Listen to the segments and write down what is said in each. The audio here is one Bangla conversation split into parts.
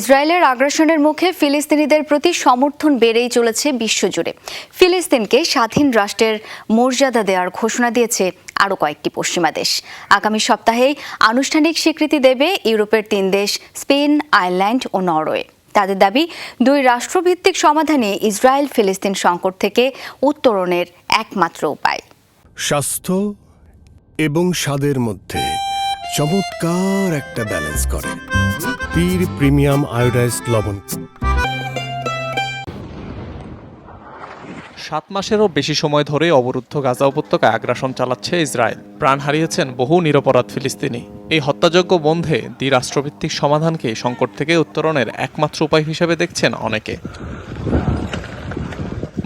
ইসরায়েলের আগ্রাসনের মুখে ফিলিস্তিনিদের প্রতি সমর্থন বেড়েই চলেছে বিশ্বজুড়ে। ফিলিস্তিনকে স্বাধীন রাষ্ট্রের মর্যাদা দেওয়ার ঘোষণা দিয়েছে আরও কয়েকটি পশ্চিমা দেশ। আগামী সপ্তাহেই আনুষ্ঠানিক স্বীকৃতি দেবে ইউরোপের তিন দেশ, স্পেন, আয়ারল্যান্ড ও নরওয়ে। তাদের দাবি, দুই রাষ্ট্রভিত্তিক সমাধানে ইসরায়েল ফিলিস্তিন সংকট থেকে উত্তরণের একমাত্র উপায়। স্বাস্থ্য এবং স্বাদের মধ্যে চমৎকার একটা ব্যালেন্স করে। পীর প্রিমিয়াম আয়োডাইজড লবণ। সাত মাসেরও বেশি সময় ধরে অবরুদ্ধ গাজা উপত্যকায় আগ্রাসন চালাচ্ছে ইসরায়েল। প্রাণ হারিয়েছেন বহু নিরপরাধ ফিলিস্তিনি। এই হত্যাযজ্ঞ বন্ধে দ্বিরাষ্ট্রভিত্তিক সমাধানকে সংকট থেকে উত্তরণের একমাত্র উপায় হিসেবে দেখছেন অনেকে।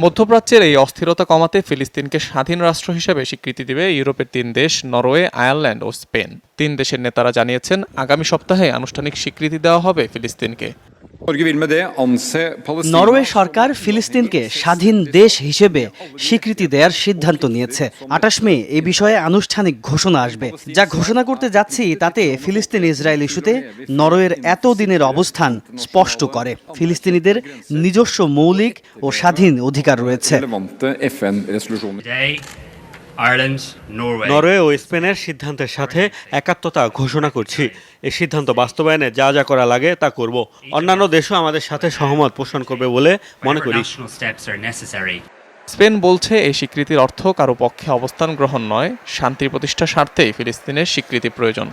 মধ্যপ্রাচ্যের এই অস্থিরতা কমাতে ফিলিস্তিনকে স্বাধীন রাষ্ট্র হিসেবে স্বীকৃতি দিবে ইউরোপের তিন দেশ, নরওয়ে, আয়ারল্যান্ড ও স্পেন। তিন দেশের নেতারা জানিয়েছেন, আগামী সপ্তাহে আনুষ্ঠানিক স্বীকৃতি দেওয়া হবে ফিলিস্তিনকে। নরওয়ে সরকার ফিলিস্তিনকে স্বাধীন দেশ হিসেবে স্বীকৃতি দেওয়ার সিদ্ধান্ত নিয়েছে। আঠাশ মে এ বিষয়ে আনুষ্ঠানিক ঘোষণা আসবে। যা ঘোষণা করতে যাচ্ছি তাতে ফিলিস্তিন ইসরায়েল ইস্যুতে নরওয়ের এতদিনের অবস্থান স্পষ্ট করে। ফিলিস্তিনিদের নিজস্ব মৌলিক ও স্বাধীন অধিকার রয়েছে। নরওয়ে। ও স্পেনের সিদ্ধান্তের সাথে একাত্মতা ঘোষণা করছি। এই সিদ্ধান্ত বাস্তবায়নে যা যা করা লাগে তা করব। অন্যান্য দেশও আমাদের সাথে সহমত পোষণ করবে বলে মনে করি. স্পেন বলছে এই স্বীকৃতির অর্থ কারও পক্ষে অবস্থান গ্রহণ নয় শান্তি প্রতিষ্ঠা স্বার্থেই ফিলিস্তিনের স্বীকৃতি প্রয়োজন।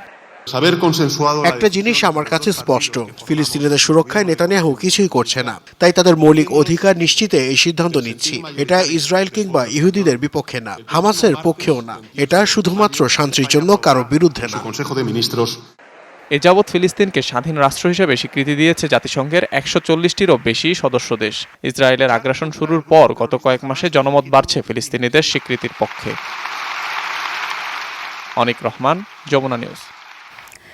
একটা জিনিস আমার কাছে স্পষ্ট। ফিলিস্তিনিদের সুরক্ষায় নেতানিয়াহু কিছুই করছে না। তাই তাদের মৌলিক অধিকার নিশ্চিতে এই সিদ্ধান্ত নিচ্ছি। এটা ইসরায়েল কিংবা ইহুদিদের বিপক্ষে না হামাসের পক্ষেও না। এটা শুধুমাত্র শান্তির জন্য কারও বিরুদ্ধে না। এ যাবৎ ফিলিস্তিনকে স্বাধীন রাষ্ট্র হিসেবে স্বীকৃতি দিয়েছে জাতিসংঘের একশো চল্লিশটিরও বেশি সদস্য দেশ। ইসরায়েলের আগ্রাসন শুরুর পর গত কয়েক মাসে জনমত বাড়ছে ফিলিস্তিনিদের স্বীকৃতির পক্ষে। অনিক রহমান যমুনা নিউজ।